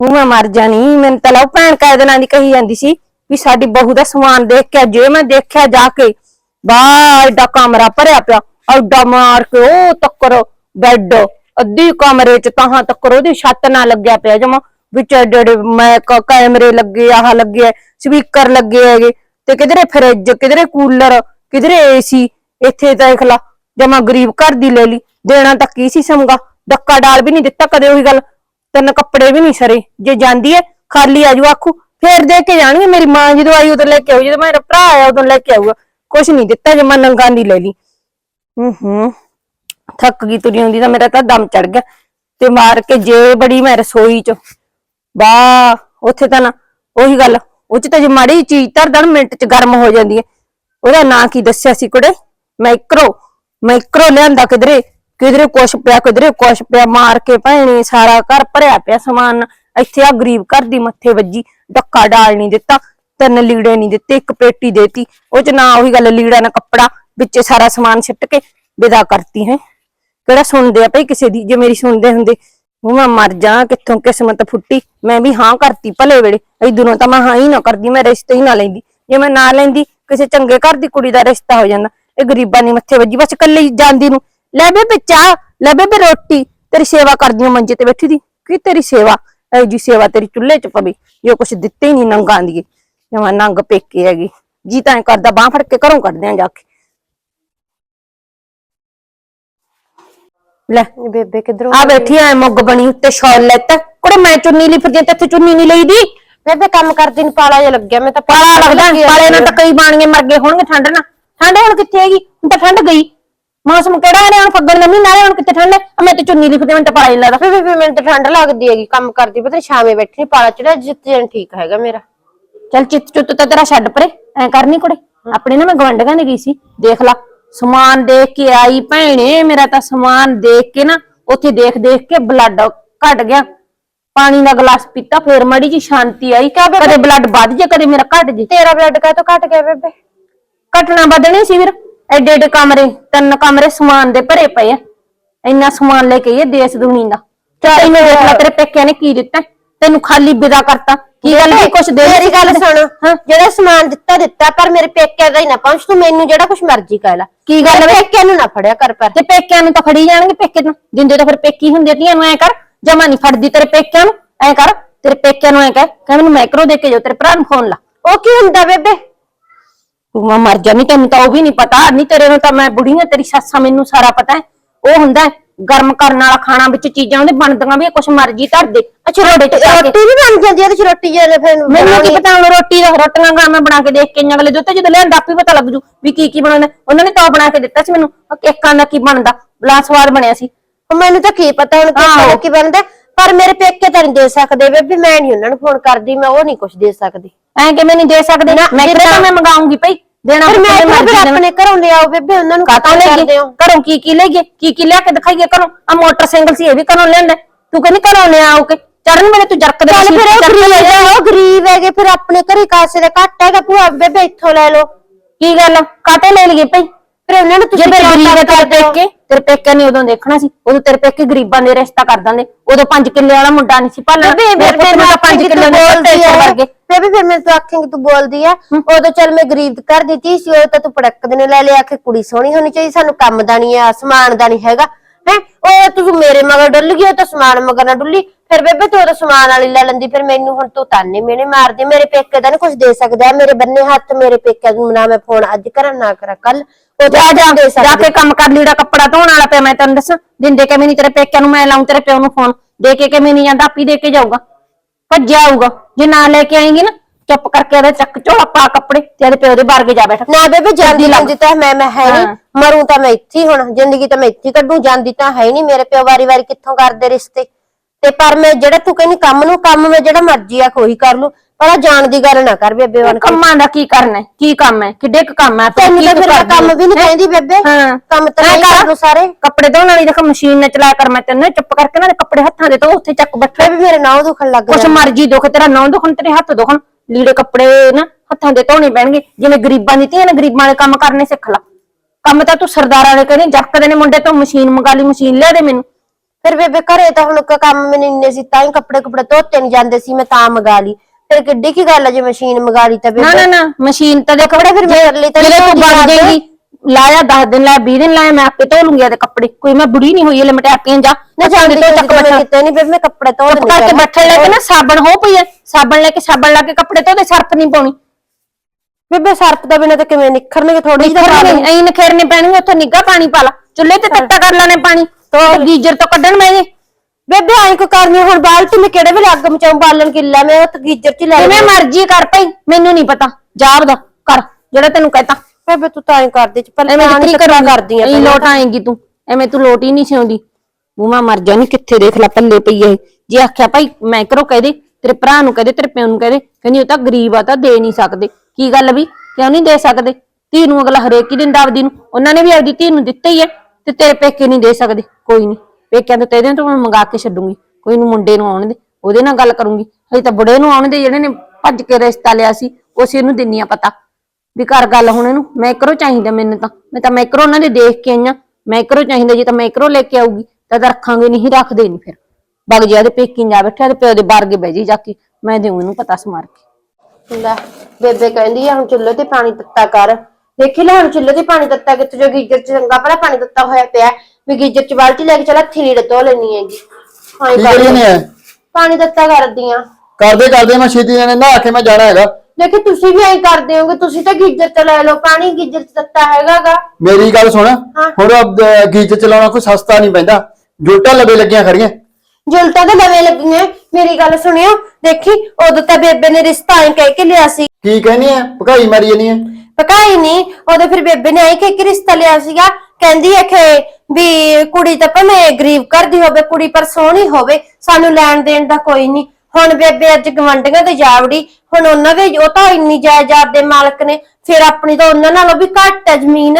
ਹੁਣ ਮੈਂ ਮਰ ਜਾਣੀ। ਮੈਨੂੰ ਤਾਂ ਲਓ ਭੈਣ ਕਾਇ ਦਿਨਾਂ ਦੀ ਕਹੀ ਜਾਂਦੀ ਸੀ ਵੀ ਸਾਡੀ ਬਹੂ ਦਾ ਸਮਾਨ ਦੇਖ ਕੇ, ਜੇ ਮੈਂ ਦੇਖਿਆ ਜਾ ਕੇ ਬਾਹਰ ਐਡਾ ਕਮਰਾ ਭਰਿਆ ਪਿਆ, ਐਡਾ ਮਾਰ ਕੇ ਉਹ ਤੱਕਰ, ਬੈੱਡ, ਅੱਧੀ ਕਮਰੇ ਚ ਤਾਂ ਤੱਕਰ, ਉਹਦੀ ਛੱਤ ਨਾ ਲੱਗਿਆ ਪਿਆ ਜਮਾ, ਵਿੱਚ ਐਡੇ ਮੈਂ ਕੈਮਰੇ ਲੱਗੇ, ਆਹ ਲੱਗੇ ਸਪੀਕਰ ਲੱਗੇ ਹੈਗੇ, ਤੇ ਕਿਧਰੇ ਫਰਿੱਜ, ਕਿਧਰੇ ਕੂਲਰ, ਕਿਧਰੇ ਏਸੀ, ਇੱਥੇ ਤਾਂ ਦੇਖ ਲਾ, ਜਮਾ ਗਰੀਬ ਘਰ ਦੀ ਲੈ ਲਈ, ਦੇਣਾ ਤਾਂ ਕੀ ਸੀ ਸਮਗਾ ਡੱਕਾ ਡਾਲ ਵੀ ਨਹੀਂ ਦਿੱਤਾ ਕਦੇ ਉਹੀ ਗੱਲ। ਤੈਨੂੰ ਕੱਪੜੇ ਵੀ ਨਹੀਂ ਸਰੇ। ਜੇ ਜਾਂਦੀ ਹੈ ਖਾਲੀ ਆਜੂ, ਆਖੂ, ਫੇਰ ਦੇ ਕੇ ਜਾਣਗੇ ਮੇਰੀ ਮਾਂ ਜਦੋਂ ਆਈ ਉਦੋਂ ਲੈ ਕੇ ਆਉ ਜਦੋਂ ਮੇਰਾ ਭਰਾ ਆਇਆ ਉਦੋਂ ਲੈ ਕੇ ਆਊਗਾ। ਕੁਛ ਨਹੀਂ ਦਿੱਤਾ ਜੇ ਮੈਂ ਨੰਗਾ ਦੀ ਲੈ ਲਈ। ਹੂੰ ਹੂੰ ਥੱਕ ਗਈ ਤੁਰੀ ਹੁੰਦੀ ਤਾਂ ਮੇਰਾ ਤਾਂ ਦਮ ਚੜ ਗਿਆ। ਤੇ ਮਾਰ ਕੇ ਜੇ ਬੜੀ ਮੈਂ ਰਸੋਈ ਚ। ਬਾ, ਉੱਥੇ ਤਾਂ ਨਾ, ਉਹੀ ਗੱਲ, ਉਹ ਚ ਤਾਂ ਜੇ ਮਾੜੀ ਚੀਜ਼ ਧਰ ਦੇਣ, ਮਿੰਟ ਚ ਗਰਮ ਹੋ ਜਾਂਦੀ ਹੈ ਉਹਦਾ ਨਾਂ ਕੀ ਦੱਸਿਆ ਸੀ ਕੁੜੇ? ਮਾਈਕਰੋ ਮਾਈਕਰੋ ਲਿਆਂਦਾ ਕਿਧਰੇ। ਕਿਧਰੇ ਕੁਛ ਪਿਆ, ਕਿਧਰੇ ਕੁਛ ਪਿਆ, ਮਾਰ ਕੇ ਭੈਣੇ ਸਾਰਾ ਘਰ ਭਰਿਆ ਪਿਆ ਸਮਾਨ। ਇੱਥੇ ਆ ਗਰੀਬ ਘਰ ਦੀ ਮੱਥੇ ਵੱਜੀ, ਡੱਕਾ ਡਾਲ ਨਹੀਂ ਦਿੱਤਾ, ਤਿੰਨ ਲੀੜੇ ਨਹੀਂ ਦਿੱਤੇ, ਇੱਕ ਪੇਟੀ ਦੇਤੀ। ਉਹ ਚ ਨਾ ਉਹੀ ਗੱਲ, ਲੀੜਾ ਨਾ ਕੱਪੜਾ, ਵਿੱਚੇ ਸਾਰਾ ਸਮਾਨ ਸਿੱਟ ਕੇ ਵਿਦਾ ਕਰਤੀ ਹੈ। ਕਿਹੜਾ ਸੁਣਦੇ ਆ ਭਈ ਕਿਸੇ ਦੀ, ਜੇ ਮੇਰੀ ਸੁਣਦੇ ਹੁੰਦੇ। ਉਹ ਮੈਂ ਮਰ ਜਾ ਕਿੱਥੋਂ ਕਿਸਮਤ ਫੁੱਟੀ? ਮੈਂ ਵੀ ਹਾਂ ਕਰਤੀ ਭਲੇ ਵੇਲੇ। ਇਧਰੋਂ ਤਾਂ ਮੈਂ ਹਾਂ ਹੀ ਨਾ ਕਰਦੀ, ਮੈਂ ਰਿਸ਼ਤੇ ਹੀ ਨਾ ਲੈਂਦੀ। ਜੇ ਮੈਂ ਨਾ ਲੈਂਦੀ, ਕਿਸੇ ਚੰਗੇ ਘਰ ਦੀ ਕੁੜੀ ਦਾ ਰਿਸ਼ਤਾ ਹੋ ਜਾਂਦਾ। ਇਹ ਗਰੀਬਾਂ ਦੀ ਮੱਥੇ ਵੱਜੀ, ਬਸ ਇਕੱਲੇ ਹੀ ਜਾਂਦੀ ਨੂੰ। ਲੈ ਬੇਬੇ ਚਾਹ ਲੈ ਬੇਬੇ ਰੋਟੀ ਤੇਰੀ ਸੇਵਾ ਕਰਦੀ ਹਾਂ ਮੰਜੇ ਤੇ ਬੈਠੀ ਦੀ। ਕੀ ਤੇਰੀ ਸੇਵਾ? ਐ ਜੀ ਸੇਵਾ ਤੇਰੀ ਚੁੱਲ੍ਹੇ 'ਚ ਪਵੇ ਜੇ ਕੁਛ ਦਿੱਤੇ ਹੀ ਨਹੀਂ ਨੰਗਾਂ ਦੀ। ਜਮਾ ਨੰਗ ਪੇਕੇ ਹੈਗੀ। ਜੀ ਤਾਂ ਐਂ ਕਰਦਾ ਬਾਹ ਫੜ ਕੇ ਘਰੋਂ ਕੱਢਦੇ ਆ ਜਾ ਕੇ। ਲੈ ਬੇਬੇ ਕਿਧਰੋਂ ਆ ਬੈਠੀ ਐ ਮੁੱਗ ਬਣੀ ਉੱਤੇ ਸ਼ਾਲ ਲੈਤਾ ਕੁੜੇ ਮੈਂ ਚੁੰਨੀ ਲਈ ਫਿਰਦੀ ਆਂ, ਤੇ ਇੱਥੇ ਚੁੰਨੀ ਨਹੀਂ ਲਈਦੀ। ਬੇਬੇ ਕੰਮ ਕਰਦੀ ਨੂੰ ਪਾਲਾ ਜਿਹਾ ਲੱਗਿਆ ਮੈਂ ਤਾਂ ਪਾਲਾ ਲੱਗਦਾ ਪਾਲੇ ਨਾਲ ਤਾਂ ਕਈ ਬਾਣੀਏ ਮਰ ਗਏ ਹੋਣਗੇ ਠੰਡ ਨਾਲ। ਠੰਡ ਹੁਣ ਕਿੱਥੇ ਹੈਗੀ? ਹੁਣ ਤਾਂ ਠੰਡ ਗਈ। ਮੌਸਮ ਕਿਹੜਾ ਨੇ ਹੁਣ ਫੱਗਣ ਦਾ ਮਹੀਨਾ ਹੈ ਹੁਣ ਕਿੱਥੇ ਠੰਡ ਹੈ ਮੈਂ ਤੇ ਚੁੰਨੀ ਫਿਰਦੀ ਮੈਨੂੰ ਤਾਂ ਪਾਲਾ ਹੀ ਲੱਗਦਾ। ਬੇਬੇ ਮੈਨੂੰ ਤਾਂ ਠੰਡ ਲੱਗਦੀ ਹੈਗੀ ਕੰਮ ਕਰਦੀ ਪਤਾ ਨੀ ਸ਼ਾਮੇ ਬੈਠੀ ਪਾਲਾ ਚੜਾ ਜਿੱਤ ਜਣ ਠੀਕ ਹੈਗਾ ਮੇਰਾ। ਚੱਲ ਚਿੱਤ ਚੁੱਤ ਤਾਂ ਤੇਰਾ ਛੱਡ ਪਰੇ ਐ ਕਰਨੀ ਕੁੜੇ। ਆਪਣੇ ਨਾ ਮੈਂ ਗਵੰਡਗਾਂ ਦੇ ਗਈ ਸੀ ਦੇਖ ਲਾ ਸਮਾਨ ਦੇਖ ਕੇ ਆਈ ਭੈਣੇ ਮੇਰਾ ਤਾਂ ਸਮਾਨ ਦੇਖ ਕੇ ਨਾ ਉੱਥੇ ਦੇਖ ਦੇਖ ਕੇ ਬਲੱਡ ਘਟ ਗਿਆ। ਪਾਣੀ ਦਾ ਗਲਾਸ ਪੀਤਾ ਫੇਰ ਮੜੀ ਜੀ ਸ਼ਾਂਤੀ ਆਈ। ਕਦੇ ਬਲੱਡ ਵੱਧ ਜੇ ਕਦੇ ਮੇਰਾ ਘਟ ਜੇ। ਤੇਰਾ ਬਲੱਡ ਕਾ ਤੋਂ ਘਟ ਗਿਆ ਬੇਬੇ? ਘਟਣਾ ਵਧਣੀ ਸੀ ਵੀਰ ਐਡੇ ਐਡੇ ਕਮਰੇ ਤਿੰਨ ਕਮਰੇ ਸਮਾਨ ਦੇ ਭਰੇ ਪਏ ਆ। ਇੰਨਾ ਸਮਾਨ ਲੈ ਕੇ ਆਈਏ ਦੇਸ ਦੁਨੀ ਦਾ। ਚਾਰ ਇਹਨੇ ਦੇਖ ਲੈ ਤੇਰੇ ਪੇਕਿਆਂ ਨੇ ਕੀ ਦਿੱਤਾ ਤੈਨੂੰ ਖਾਲੀ ਵਿਦਾ ਕਰਤਾ। ਕੀ ਗੱਲ ਕੀ ਕੁਛ ਦੇ ਮੇਰੀ ਗੱਲ ਸੁਣ ਹਾਂ। ਜਿਹੜਾ ਸਮਾਨ ਦਿੱਤਾ ਦਿੱਤਾ ਪਰ ਮੇਰੇ ਪੇਕਿਆਂ ਦਾ ਹੀ ਨਾ ਪਹੁੰਚ ਤੂੰ ਮੈਨੂੰ ਜਿਹੜਾ ਕੁਝ ਮਰਜ਼ੀ ਕਹਿ ਲੈ। ਕੀ ਗੱਲ ਵੇ? ਪੇਕਿਆਂ ਨੂੰ ਨਾ ਫੜਿਆ ਕਰ ਪਰ। ਤੇ ਪੇਕਿਆਂ ਨੂੰ ਤਾਂ ਫੜੀ ਜਾਣਗੇ ਪੇਕੇ ਨੂੰ ਦਿੰਦੇ ਤਾਂ ਫਿਰ ਪੇਕੀ ਹੁੰਦੇ ਧੀਆਂ ਨੂੰ ਐ ਕਰ ਜਮਾ ਨਹੀਂ ਫੜਦੀ ਤੇਰੇ ਪੇਕਿਆਂ ਨੂੰ। ਐ ਕਰ ਤੇਰੇ ਪੇਕਿਆਂ ਨੂੰ ਐ ਕਹਿ ਕਹਿ ਮੈਨੂੰ ਮੈਕਰੋ ਦੇ ਕੇ ਜਾਓ ਤੇਰੇ ਭਰਾ ਨੂੰ ਫੋਨ ਲਾ। ਉਹ ਕੀ ਹੁੰਦਾ ਬੇਬੇ? ਤੂੰ ਮੈਂ ਮਰ ਜਾਣੀ ਤੈਨੂੰ ਤਾਂ ਉਹ ਵੀ ਨਹੀਂ ਪਤਾ। ਨਹੀਂ ਤੇਰੇ ਨੂੰ ਤਾਂ ਮੈਂ ਬੁੜੀ ਆ ਤੇਰੀ ਸੱਸਾਂ ਮੈਨੂੰ ਸਾਰਾ ਪਤਾ ਹੈ। ਉਹ ਹੁੰਦਾ ਹੈ, ਗਰਮ ਕਰਨ ਵਾਲਾ ਖਾਣਾ ਵਿੱਚ ਚੀਜ਼ਾਂ ਉਹਦੇ ਬਣਦੀਆਂ ਵੀ ਕੁਛ ਮਰਜ਼ੀ ਧਰ ਦੇ। ਅੱਛਾ ਰੋੜੇ ਚ ਪਾ ਕੇ। ਰੋਟੀ ਵੀ ਬਣ ਜਾਂਦੀ ਹੈ ਤੇ ਰੋਟੀ ਜਿਹੜੇ ਫਿਰ ਮੈਨੂੰ ਕੀ ਪਤਾ ਹੁਣ ਰੋਟੀ ਦਾ ਰੋਟੀਆਂ ਗਾ ਮੈਂ ਬਣਾ ਕੇ ਦੇਖ ਕੇ ਅਗਲੇ ਦੁੱਤੇ ਜਦੋਂ ਲਿਆਂਦਾ ਆਪੇ ਪਤਾ ਲੱਗ ਜੂ ਵੀ ਕੀ ਕੀ ਬਣਾਉਣਾ ਉਹਨਾਂ ਨੇ ਤਾਂ ਬਣਾ ਕੇ ਦਿੱਤਾ ਸੀ ਮੈਨੂੰ। ਆਹ ਕੇਕਾਂ ਦਾ ਕੀ ਬਣਦਾ ਬਲਾ ਸਵਾਦ ਬਣਿਆ ਸੀ। ਉਹ ਮੈਨੂੰ ਤਾਂ ਕੀ ਪਤਾ ਹੁਣ ਆਹੋ। ਕੀ ਬਣਦਾ। ਪਰ ਮੇਰੇ ਪੇਕੇ ਤਾਂ ਨਹੀਂ ਦੇ ਸਕਦੇ ਬੇਬੇ ਮੈਂ ਨਹੀਂ ਉਹਨਾਂ ਨੂੰ ਫੋਨ ਕਰਦੀ ਮੈਂ ਉਹ ਨਹੀਂ ਕੁਝ ਦੇ ਸਕਦੀ। ਐਂ ਕਿਵੇਂ ਨਹੀਂ ਦੇ ਸਕਦੇ? ਮੈਂ ਕਿਹਾ ਤਾਂ ਮੈਂ ਮੰਗਾਉਂਗੀ ਭਈ। ਦੇਣਾ ਫਿਰ ਮੈਂ ਕਿਹਾ ਫਿਰ। ਆਪਣੇ ਘਰੋਂ ਲਿਆਓ ਬੇਬੇ ਉਹਨਾਂ ਨੂੰ ਕਾਤੋਂ ਲੈ ਗਏ? ਘਰੋਂ ਕੀ ਕੀ ਲੈ ਗਏ? ਕੀ ਕੀ ਲਿਆ ਕੇ ਦਿਖਾਈਏ ਘਰੋਂ? ਆ ਮੋਟਰਸਾਈਕਲ ਸੀ ਇਹ ਵੀ ਘਰੋਂ ਲਿਆਂਦਾ ਤੂੰ ਕਹਿੰਦੀ ਘਰੋਂ ਲਿਆ ਆਉ ਕੇ। ਚਰਨ ਵੇਲੇ ਤੂੰ ਜਰਕ ਦੇ ਚੱਲ ਫਿਰ ਉਹ ਗਰੀਬ ਲੈ ਜਾ। ਹੈ ਉਹ ਗਰੀਬ ਹੈਗੇ ਫਿਰ ਆਪਣੇ ਘਰੇ ਕਾਸੇ ਦਾ ਘੱਟ ਹੈਗਾ। ਭੂਆ ਬੇਬੇ ਇੱਥੋਂ ਲੈ ਲਓ। ਕੀ ਗੱਲ ਕਾਟੇ ਲੈ ਲਈਏ ਭਈ? ਫਿਰ ਉਹਨਾਂ ਨੂੰ ਜੇ ਤੁਸੀਂ ਕਿਉਂ ਗਰੀਬ ਕਰਦੇ ਹੋ? ਪੇਕੇ ਤੇਰੇ ਪੇਕੇ ਨੇ ਉਦੋਂ ਦੇਖਣਾ ਸੀ ਉਦੋਂ ਤੇਰੇ ਪੇਕੇ ਗਰੀਬਾਂ ਦੇ ਰਿਸ਼ਤਾ ਕਰ ਦਿੰਦੇ ਉਦੋਂ 5 ਕਿੱਲੇ ਵਾਲਾ ਮੁੰਡਾ ਨਹੀਂ ਸੀ ਭਾਲਣਾ। ਬੇਬੇ ਮੇਰੇ ਪੁੱਤ ਨੂੰ ਤਾਂ 5 ਕਿੱਲੇ ਦੇ ਹੈ ਵਰਗੇ ਬੇਬੇ ਫਿਰ ਮੈਂ ਤੂੰ ਆਖੇਂਗੀ ਤੂੰ ਬੋਲਦੀ ਆ ਉਦੋਂ ਚੱਲ ਮੈਂ ਗਰੀਬ ਘਰ ਦੀ ਧੀ ਸੀ ਉਹ ਤਾਂ ਤੂੰ ਪੜਕ ਦੇ ਨੇ ਲੈ ਲਿਆ ਕਿ ਕੁੜੀ ਸੋਹਣੀ ਹੋਣੀ ਚਾਹੀਦੀ ਸਾਨੂੰ ਕੰਮ ਦਾ ਨਹੀਂ ਆ ਸਮਾਨ ਦਾ ਨਹੀਂ ਹੈਗਾ। ਹੈ ਉਹ ਤੂੰ ਮੇਰੇ ਮਗਰ ਡੁੱਲ ਗਈ ਉਹ ਤਾਂ ਸਮਾਨ ਮਗਰ ਨਾ ਡੁੱਲੀ। ਫਿਰ ਬੇਬੇ ਤੂੰ ਉਹਦਾ ਸਮਾਨ ਵਾਲੀ ਲੈ ਲੈਂਦੀ ਫਿਰ ਮੈਨੂੰ ਹੁਣ ਤੂੰ ਤਾਨੇ ਮੇਨੇ ਮਾਰਦੀ ਮੇਰੇ ਪੇਕੇ ਦਾ ਨੀ ਕੁਝ ਦੇ ਸਕਦਾ ਮੇਰੇ ਬੰਨੇ ਹੱਥ ਮੇਰੇ ਪੇਕੇ ਨੂੰ ਨਾ ਮੈਂ ਫੋਨ ਅੱਜ ਕਰਾਂ ਨਾ ਕਰਾਂ ਕੱਲ ਉਹ ਜਾ ਜਾ ਦੇ ਜਾ ਸਕਦੇ ਕੇ ਕੰਮ ਕਰ ਲੀੜਾ ਕੱਪੜਾ ਧੋਣ ਵਾਲਾ ਪਿਆ ਮੈਂ ਤੈਨੂੰ ਦੱਸਾਂ। ਦਿੰਦੇ ਕਿਵੇਂ ਨਹੀਂ ਤੇਰੇ ਪੇਕਿਆਂ ਨੂੰ ਮੈਂ ਲਾਉਂ ਤੇਰੇ ਪਿਓ ਨੂੰ ਫੋਨ। ਦੇ ਕੇ ਕਿਵੇਂ ਨਹੀਂ ਜਾਂਦਾ ਆਪੀ ਦੇ ਕੇ ਜਾਊਗਾ। ਭੱਜਿਆ ਆਊਗਾ। ਜੇ ਨਾ ਲੈ ਕੇ ਆਏਂਗੀ ਨਾ ਚੁੱਪ ਕਰਕੇ ਇਹਦੇ ਚੱਕ ਝੋਲਾ ਪਾ ਕੱਪੜੇ ਤੇ ਇਹਦੇ ਪਿਓ ਦੇ ਬਾਰਗੇ ਜਾ ਬੈਠ। ਨਾ ਬੇਬੇ ਜਾਂਦੀ। ਜਾਂਦੀ ਤਾਂ ਮੈਂ ਮੈਂ ਹੈ ਨਹੀਂ। ਮਰੂੰ ਤਾਂ ਮੈਂ ਇੱਥੇ ਹੀ ਹੁਣ ਜ਼ਿੰਦਗੀ ਤਾਂ ਮੈਂ ਇੱਥੇ ਹੀ ਕੱਢੂ ਜਾਂਦੀ ਤਾਂ ਹੈ ਨਹੀਂ ਮੇਰੇ ਪਿਓ ਵਾਰੀ ਵਾਰੀ ਕਿੱਥੋਂ ਕਰਦੇ ਰਿਸ਼ਤੇ। ਤੇ ਪਰ ਮੈਂ ਜਿਹੜਾ ਤੂੰ ਕਹਿੰਦੀ ਕੰਮ ਨੂੰ ਕੰਮ ਮੈਂ ਜਿਹੜਾ ਮਰਜ਼ੀ ਆ ਕੋਈ ਕਰ ਲੂ ਪਰ ਆਹ ਜਾਣ ਦੀ ਗੱਲ ਨਾ ਕਰ ਬੇਬੇ ਬਣ ਕੇ ਕੰਮਾਂ ਦਾ ਕੀ ਕਰਨਾ ਹੈ? ਕੀ ਕੰਮ ਹੈ? ਕਿੱਡੇ ਕੁ ਕੰਮ ਹੈ? ਤੈਨੂੰ ਤਾਂ ਤੂੰ ਫਿਰ ਮੈਂ ਕੰਮ ਵੀ ਨਹੀਂ? ਕਹਿੰਦੀ ਬੇਬੇ। ਹਾਂ। ਕੰਮ ਤਾਂ ਨਹੀਂ ਕਰ। ਲੂ ਸਾਰੇ। ਕੱਪੜੇ ਧੋਣ ਵਾਲੀ ਦੇਖ ਮਸ਼ੀਨ ਨੇ ਚਲਾਇਆ ਕਰ ਮੈਂ ਤੈਨੂੰ ਚੁੱਪ ਕਰਕੇ ਨਾ ਕੱਪੜੇ ਹੱਥਾਂ ਦੇ ਧੋ ਉੱਥੇ ਚੱਕ ਬੈਠੇ। ਬੇਬੇ ਮੇਰੇ ਨਾਮ ਦੁਖਣ ਲੱਗ ਕੁਛ ਗਿਆ ਮਰਜ਼ੀ ਦੁਖ ਤੇਰਾ ਨੌਂ ਦੁਖਣ ਤੇਰੇ ਹੱਥ ਦੁਖਣ। ਲੀੜੇ ਕੱਪੜੇ ਨਾ ਹੱਥਾਂ ਦੇ ਧੋਣੇ ਪੈਣਗੇ। ਜਿਵੇਂ ਗਰੀਬਾਂ ਦੀ ਧੀਆਂ ਨੇ ਗਰੀਬਾਂ ਵਾਲੇ ਕੰਮ ਕਰਨੇ ਸਿੱਖ ਲਾ। ਕੰਮ ਤਾਂ ਤੂੰ ਸਰਦਾਰਾਂ ਦੇ ਕਹਿੰਦੇ ਜੱਕਦੇ ਨੇ ਮੁੰਡੇ ਤੋਂ ਮਸ਼ੀਨ ਮੰਗਾ ਲਈ ਮਸ਼ੀਨ ਲਿਆ ਦੇ ਮੈਨੂੰ। ਫਿਰ ਬੇਬੇ ਘਰੇ ਤਾਂ ਹੁਣ ਕ- ਕੰਮ ਮੈਨੂੰ ਇੰਨੇ ਸੀ ਤਾਂ ਹੀ ਕੱਪੜੇ ਕੁਪੜੇ ਧੋਤੇ ਨਹੀਂ ਜਾਂਦੇ ਸੀ ਮੈਂ ਤਾਂ ਮੰਗਾ ਲਈ। ਫਿਰ ਕਿੱਡੀ ਕੀ ਗੱਲ ਆ ਜੇ ਮਸ਼ੀਨ ਮੰਗਾ ਲਈ ਤਾਂ ਨਾ ਨਾ ਨਾ ਮਸ਼ੀਨ ਤਾਂ ਦੇਖ ਕੱਪੜੇ ਫਿਰ ਮੇਰੇ ਲਈ ਤਾਂ ਜਿਹੜੇ ਤੂੰ ਬਣ। ਜਾਏਗੀ ਲਾਇਆ 10 ਦਿਨ ਲਾਇਆ 20 ਦਿਨ ਲਾਇਆ ਮੈਂ ਆਪੇ ਧੋ ਲੂੰਗੀ ਇਹਦੇ ਕੱਪੜੇ। ਕੋਈ ਮੈਂ ਬੁੜੀ ਨਹੀਂ ਹੋਈ ਲੈ ਮਟਿਆਪੀਆਂ ਜਾ ਨਾ ਜਾਂਦੀ ਤੋਂ ਚੱਕ ਬੱਠਾ। ਕਿਤੇ ਨਹੀਂ ਬੇਬੇ ਮੈਂ ਕੱਪੜੇ ਧੋ ਚੁੱਪ ਕਰਕੇ ਲੈ ਕੇ ਨਾ ਸਾਬਣ ਹੋ ਪਈ ਐ ਸਾਬਣ ਲੈ ਕੇ ਸਾਬਣ ਲਾ ਕੇ ਕੱਪੜੇ ਧੋਦੇ ਸਰਫ ਨਹੀਂ ਪਾਉਣੀ। ਬੇਬੇ ਸਰਪ ਦਾ ਬਿਨਾਂ ਤਾਂ ਕਿਵੇਂ ਨਿਖਰਨਗੇ ਥੋੜੀ ਜਿਹੀ ਤਾਂ ਐਂ ਨਖੇਰਨੇ ਪੈਣਗੇ ਉੱਥੇ ਨਿੱਗਾ ਪਾਣੀ ਪਾ ਲਾ। ਚੁੱਲ੍ਹੇ ਤੇ ਤੱਤਾ ਕਰ ਲੈਣੇ ਪਾਣੀ। ਤੋ ਗੀਜਰ ਤੋਂ ਕੱਢਣ ਮੈਂ ਬੇਬੇ ਆਈ ਕੋ ਕਰਨੀ ਹੁਣ ਬਾਲਟੀ ਮੈਂ ਕਿਹੜੇ ਵੇਲੇ ਅੱਗ ਮਚਾਉਂ ਬਾਲਣ ਕਿੱਲਾ ਮੈਂ ਉਹ ਗੀਜਰ ਚ ਲੈ ਜਿਵੇਂ। ਮਰਜ਼ੀ ਕਰ ਪਈ ਮੈਨੂੰ ਨਹੀਂ ਪਤਾ। ਜਾਬ ਦਾ ਕਰ ਜਿਹੜਾ ਤੈਨੂੰ ਕਹਤਾ। ਬੇਬੇ ਤੂੰ ਤਾਂ ਐਂ ਕਰਦੀ ਚ ਪਹਿਲਾਂ ਐਵੇਂ ਕਿਤਰੀ ਤੱਤਾ ਕਰਦੀ ਆ ਐਂ ਲੋਟ ਆਏਗੀ ਤੂੰ। ਐਵੇਂ ਤੂੰ ਲੋਟ ਹੀ ਨਹੀਂ ਸਿਉਂਦੀ। ਮੂੰਹਾਂ ਮਰ ਜਾਣੀ ਕਿੱਥੇ ਦੇਖ ਲੈ ਪੱਲੇ ਪਈ ਇਹ। ਜੇ ਆਖਿਆ ਭਾਈ ਮੈਂ ਕਰੋ ਕਹਦੇ ਤੇਰੇ ਭਰਾ ਨੂੰ ਕਹਦੇ ਤੇਰੇ ਪਿਓ ਨੂੰ ਕਹਦੇ ਕਹਿੰਦੀ ਉਹ ਤਾਂ ਗਰੀਬ ਆ ਤਾਂ ਦੇ ਨਹੀਂ ਸਕਦੇ। ਕੀ ਗੱਲ ਵੀ? ਕਿਉਂ ਨਹੀਂ ਦੇ ਸਕਦੇ? ਧੀ ਨੂੰ ਅਗਲਾ ਹਰੇਕ ਹੀ ਦਿੰਦਾ ਆਪਦੀ ਨੂੰ। ਉਹਨਾਂ ਨੇ ਵੀ ਆਪਦੀ ਧੀ ਨੂੰ ਦਿੱਤਾ ਹੀ ਹੈ ਤੇ ਤੇਰੇ ਪੇਕੇ ਨਹੀਂ ਦੇ ਸਕਦੇ। ਕੋਈ ਨਹੀਂ। ਪੇਕਿਆਂ ਤੋਂ ਤੇਰੇ ਤੋਂ ਮੈਂ ਮੰਗਾ ਕੇ ਛੱਡੂਗੀ। ਕੋਈ ਨੂੰ ਮੁੰਡੇ ਨੂੰ ਆਉਣ ਦੇ, ਉਹਦੇ ਨਾਲ ਗੱਲ ਕਰੂੰਗੀ। ਹਜੇ ਤਾਂ ਬੁੜੇ ਨੂੰ ਆਉਣ ਦੇ ਜਿਹੜੇ ਨੇ ਭੱਜ ਕੇ ਰਿਸ਼ਤਾ ਲਿਆ ਸੀ ਉਸੇ ਨੂੰ ਦਿੰਨੀ ਆ ਪਤਾ। ਵੀ ਕਰ ਗੱਲ ਹੁਣ ਇਹਨੂੰ ਮੈਕਰੋ ਚਾਹੀਦਾ ਮੈਨੂੰ ਤਾਂ। ਮੈਂ ਤਾਂ ਮੈਕਰੋ ਉਹਨਾਂ ਦੇ ਦੇਖ ਕੇ ਆਈਆਂ ਮੈਕਰੋ ਚਾਹੀਦਾ, ਜੇ ਤਾਂ ਮੈਕਰੋ ਲੈ ਕੇ ਆਊਗੀ, ਤਾਂ ਤਾਂ ਰੱਖਾਂਗੇ ਨਹੀਂ, ਰੱਖਦੇ ਨਹੀਂ ਫਿਰ। ਬਗ ਜਿਆ ਦੇ ਪੇਕੀ ਜਾ ਬੈਠਿਆ ਤੇ ਪਿਓ ਦੇ ਬਾਰਗੇ ਬਹਿ ਜੀ ਜਾ ਕੇ, ਮੈਂ ਦੇਉਂ ਇਹਨੂੰ ਪਤਾ ਸਮਾਰ ਕੇ। ਲੈ, ਬੇਬੇ ਕਹਿੰਦੀ ਆ, ਹੁਣ ਚੁੱਲ੍ਹੇ ਤੇ ਪਾਣੀ ਤੱਤਾ ਕਰ। ਦੇਖੀ ਲੈ ਹੁਣ ਚੁੱਲ੍ਹੇ ਤੇ ਪਾਣੀ ਤੱਤਾ ਕਿਤੇ ਜੋ ਗੀਜਰ ਚ ਚੰਗਾ ਭਲਾ ਪਾਣੀ ਤੱਤਾ ਹੋਇਆ ਪਿਆ ਵੀ ਗੀਜਰ ਚ ਬਾਲਟੀ ਲੈ ਕੇ ਚਲਾ ਥੀੜ ਧੋ ਲੈਣੀ ਹੈਗੀ। ਹਾਂ ਕੀ ਕਰੀ ਨੇ? ਪਾਣੀ ਤੱਤਾ ਕਰਦੀ ਆ। ਕਰਦੇ ਕਰਦੇ ਮੈਂ ਛੇਤੀ ਨੇ ਨਹਾ ਕੇ ਮੈਂ ਜਾਣਾ ਹੈਗਾ। ਦੇਖੀ ਤੁਸੀਂ ਵੀ ਐਂ ਕਰਦੇ ਹੋਗੇ ਤੁਸੀਂ ਤਾਂ ਗੀਜਰ ਚ ਲੈ ਲਓ ਪਾਣੀ ਗੀਜਰ ਚ ਤੱਤਾ ਹੈਗਾਗਾ। ਮੇਰੀ ਗੱਲ ਸੁਣ ਹੁਣ ਅਹ, ਗੀਜ਼ਰ ਚਲਾਉਣਾ ਕੋਈ ਸਸਤਾ ਨਹੀਂ ਪੈਂਦਾ। ਜੁਲਟਾਂ ਲਵੇ ਲੱਗੀਆਂ ਖੜੀਆਂ। ਜੁਲਟਾਂ ਤਾਂ ਨਵੇਂ ਲੱਗੀਆਂ ਮੇਰੀ ਗੱਲ ਸੁਣਿਓ। ਦੇਖੀ ਉਦੋਂ ਤਾਂ ਬੇਬੇ ਨੇ ਰਿਸ਼ਤਾ ਐਂ ਕਹਿ ਕੇ ਲਿਆ ਸੀ। ਕੀ ਕਹਿੰਦੀ ਐ ਭਕਾਈ ਮਾਰੀ ਜਾਨੀ ਐ ਪਕਾਈ ਨਹੀਂ। ਉਦੋਂ ਫਿਰ ਬੇਬੇ ਨੇ ਆਈ ਕਿ ਰਿਸ਼ਤਾ ਲਿਆ ਸੀਗਾ। ਕਹਿੰਦੀ ਹੈ ਕਿ ਵੀ ਕੁੜੀ ਤਾਂ ਭਾਵੇਂ ਗਰੀਬ ਦੀ ਹੋਵੇ, ਕੁੜੀ ਪਰ ਸੋਹਣੀ ਹੋਵੇ, ਸਾਨੂੰ ਲੈਣ ਦੇਣ ਦਾ ਕੋਈ ਨਹੀਂ। ਹੁਣ ਬੇਬੇ ਅੱਜ ਗਵੰਡੀਆਂ ਤੇ ਜਾਵੜੀ, ਹੁਣ ਉਹਨਾਂ ਦੇ ਉਹ ਤਾਂ ਇੰਨੀ ਜਾਇਦਾਦ ਦੇ ਮਾਲਕ ਨੇ, ਫਿਰ ਆਪਣੀ ਤਾਂ ਉਹਨਾਂ ਨਾਲੋਂ ਵੀ ਘੱਟ ਹੈ ਜ਼ਮੀਨ।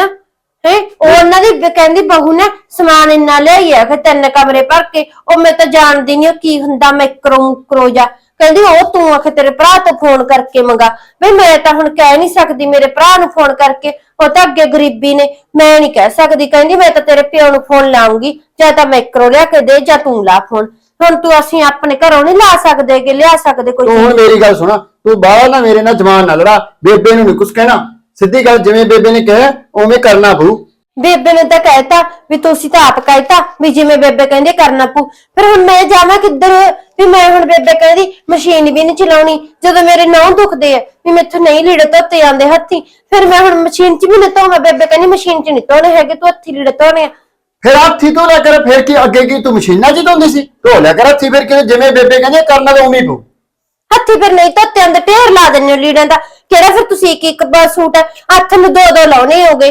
ਹੈ? ਉਹ ਉਹਨਾਂ ਦੀ ਬ- ਕਹਿੰਦੀ ਬਹੂ ਨੇ ਸਮਾਨ ਇੰਨਾ ਲਿਆਈ ਆ, ਫਿਰ ਤਿੰਨ ਕਮਰੇ ਭਰ ਕੇ, ਉਹ ਮੈਂ ਤਾਂ ਜਾਣਦੀ ਨਹੀਂ ਕੀ ਹੁੰਦਾ ਮੈਕਰੋ ਕਰੋ ਜਾ। ਕਹਿੰਦੀ ਉਹ ਤੂੰ ਆਖ ਤੇਰੇ ਭਰਾ ਤੋਂ ਫੋਨ ਕਰਕੇ ਮੰਗਾ। ਬਈ ਮੈਂ ਤਾਂ ਹੁਣ ਕਹਿ ਨਹੀਂ ਸਕਦੀ ਮੇਰੇ ਭਰਾ ਨੂੰ ਫੋਨ ਕਰਕੇ। ਉਹ ਤਾਂ ਅੱਗੇ ਗਰੀਬੀ ਨੇ ਮੈਂ ਨਹੀਂ ਕਹਿ ਸਕਦੀ। ਕਹਿੰਦੀ ਮੈਂ ਤਾਂ ਤੇਰੇ ਪਿਓ ਨੂੰ ਫੋਨ ਲਾਉਂਗੀ ਜਾਂ ਤਾਂ ਮੈਕਰੋ ਲਿਆ ਕੇ ਦੇ ਜਾਂ ਤੂੰ ਲਾ ਫੋਨ ਹੁਣ ਤੂੰ ਅਸੀਂ ਆਪਣੇ ਘਰੋਂ ਨਹੀਂ ਲਾ ਸਕਦੇ ਕਿ ਲਿਆ ਸਕਦੇ ਕੋਈ ਤੂੰ ਹੁਣ ਮੇਰੀ ਗੱਲ ਸੁਣ। ਤੂੰ ਬਾਹਰ ਨਾ ਮੇਰੇ ਨਾਲ ਜਵਾਨ ਨਾ ਲੜਾ। ਬੇਬੇ ਨੂੰ ਨਹੀਂ ਕੁਛ ਕਹਿਣਾ। ਸਿੱਧੀ ਗੱਲ ਜਿਵੇਂ ਬੇਬੇ ਨੇ ਕਿਹਾ ਉਵੇਂ ਕਰਨਾ ਪਊ। ਬੇਬੇ ਨੇ ਤਾਂ ਕਹਿਤਾ ਵੀ ਤੁਸੀਂ ਤਾਂ ਆਪ ਕਹਿਤਾ ਵੀ ਜਿਵੇਂ ਬੇਬੇ ਕਹਿੰਦੀ ਕਰਨਾ ਪਊ। ਫਿਰ ਹੁਣ ਮੈਂ ਜਾਵਾਂ ਕਿੱਧਰ? ਵੀ ਮੈਂ ਹੁਣ ਬੇਬੇ ਕਹਿੰਦੀ ਮਸ਼ੀਨ ਵੀ ਨਹੀਂ ਚਲਾਉਣੀ। ਜਦੋਂ ਮੇਰੇ ਨਹੁੰ ਦੁਖਦੇ ਆ ਵੀ ਮੈਥੋਂ ਨਹੀਂ ਲੀੜੇ ਧੋਤੇ ਜਾਂਦੇ ਹੱਥੀ। ਫਿਰ ਮੈਂ ਹੁਣ ਮਸ਼ੀਨ 'ਚ ਵੀ ਨਹੀਂ ਧੋਵਾਂ। ਬੇਬੇ ਕਹਿੰਦੀ ਮਸ਼ੀਨ 'ਚ ਨਹੀਂ ਧੋਣੇ ਹੈਗੇ ਤੂੰ ਹੱਥੀ ਲੀੜੇ ਧੋਣੇ ਆ। ਫਿਰ ਹੱਥੀ ਤੋਂ ਲੈ ਕਰ ਫਿਰ ਕੀ ਅੱਗੇ ਕੀ ਤੂੰ ਮਸ਼ੀਨਾਂ 'ਚ ਧੋਂਦੀ ਸੀ? ਧੋ ਲਿਆ ਕਰ ਹੱਥੀ ਫਿਰ ਕਿ ਜਿਵੇਂ ਬੇਬੇ ਕਹਿੰਦੀ ਕਰਨਾ ਤਾਂ ਉਵੇਂ ਹੀ ਪਊ। ਹੱਥੀ ਫਿਰ ਨਹੀਂ ਧੋਤੇ ਜਾਂਦੇ ਢੇਰ ਲਾ ਦਿੰਦੇ ਹੋ ਲੀੜਿਆਂ ਦਾ। ਕਿਹੜਾ ਫਿਰ ਤੁਸੀਂ ਇੱਕ ਇੱਕ ਸੂਟ ਹੱਥ ਨੂੰ ਦੋ ਦੋ ਲਾਉਣੇ ਹੋਗੇ।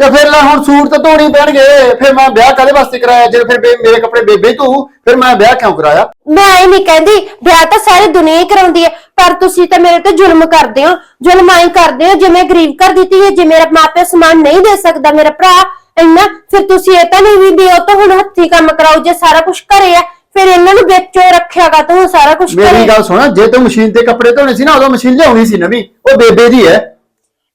ਤੇ ਫਿਰ ਲੈ ਹੁਣ ਸੂਟ ਤਾਂ ਧੋਣੀ ਪੈਣਗੇ। ਫਿਰ ਮੈਂ ਵਿਆਹ ਕਾਹਦੇ ਵਾਸਤੇ ਕਰਾਇਆ? ਜੇ ਫਿਰ ਬੇ- ਮੇਰੇ ਕੱਪੜੇ ਬੇਬੇ ਤੂੰ ਫਿਰ ਮੈਂ ਵਿਆਹ ਕਿਉਂ ਕਰਾਇਆ? ਮੈਂ ਇਹ ਨਹੀਂ ਕਹਿੰਦੀ ਵਿਆਹ ਤਾਂ ਸਾਰੀ ਦੁਨੀਆ ਹੀ ਕਰਾਉਂਦੀ ਹੈ ਪਰ ਤੁਸੀਂ ਤਾਂ ਮੇਰੇ ਤੇ ਜ਼ੁਲਮ ਕਰਦੇ ਹੋ। ਜ਼ੁਲਮ ਆਈ ਕਰਦੇ ਹੋ ਜਿਵੇਂ ਗਰੀਬ ਕਰ ਦਿੱਤੀ ਹੈ ਜੇ ਮੇਰਾ ਮਾਪਿਓ ਸਮਾਨ ਨਹੀਂ ਦੇ ਸਕਦਾ ਮੇਰਾ ਭਰਾ ਇੰਨਾ ਫਿਰ ਤੁਸੀਂ ਇਹ ਤਾਂ ਨਹੀਂ ਵੀ ਉਹ ਤਾਂ ਹੁਣ ਹੱਥੀ ਕੰਮ ਕਰਾਓ ਜੇ ਸਾਰਾ ਕੁਝ ਘਰੇ ਆ ਫਿਰ ਇਹਨਾਂ ਨੂੰ ਵਿੱਚੋਂ ਰੱਖਿਆਗਾ ਤੂੰ ਸਾਰਾ ਕੁਝ ਮੇਰੀ ਘਰੇ ਗੱਲ ਸੁਣ ਜੇ ਤੂੰ ਮਸ਼ੀਨ ਤੇ ਕੱਪੜੇ ਧੋਣੇ ਸੀ ਨਾ ਉਦੋਂ ਮਸ਼ੀਨ ਲਿਆਉਣੀ ਸੀ ਨਵੀਂ ਉਹ ਬੇਬੇ ਦੀ ਹੈ।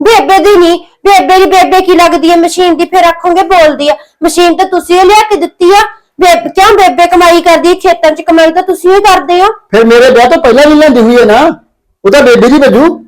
ਬੇਬੇ ਦੀ ਨਹੀਂ ਬੇਬੇ ਦੀ ਬੇਬੇ ਕੀ ਲੱਗਦੀ ਹੈ ਮਸ਼ੀਨ ਦੀ ਫਿਰ ਆਖੋਗੇ ਬੋਲਦੀ ਆ। ਮਸ਼ੀਨ ਤਾਂ ਤੁਸੀਂ ਹੀ ਲਿਆ ਕੇ ਦਿੱਤੀ ਆ। ਬੇਬੇ, ਕਿਉਂ ਬੇਬੇ ਕਮਾਈ ਕਰਦੀ ਹੈ ਖੇਤਾਂ 'ਚ ਕਮਾਈ ਤਾਂ ਤੁਸੀਂ ਹੀ ਕਰਦੇ ਹੋ। ਫਿਰ ਮੇਰੇ ਵਿਆਹ ਤੋਂ ਪਹਿਲਾਂ ਵੀ ਲੈਂਦੀ ਹੋਈ ਹੈ ਨਾ? ਉਹ ਤਾਂ ਬੇਬੇ ਦੀ ਵੱਜੂ।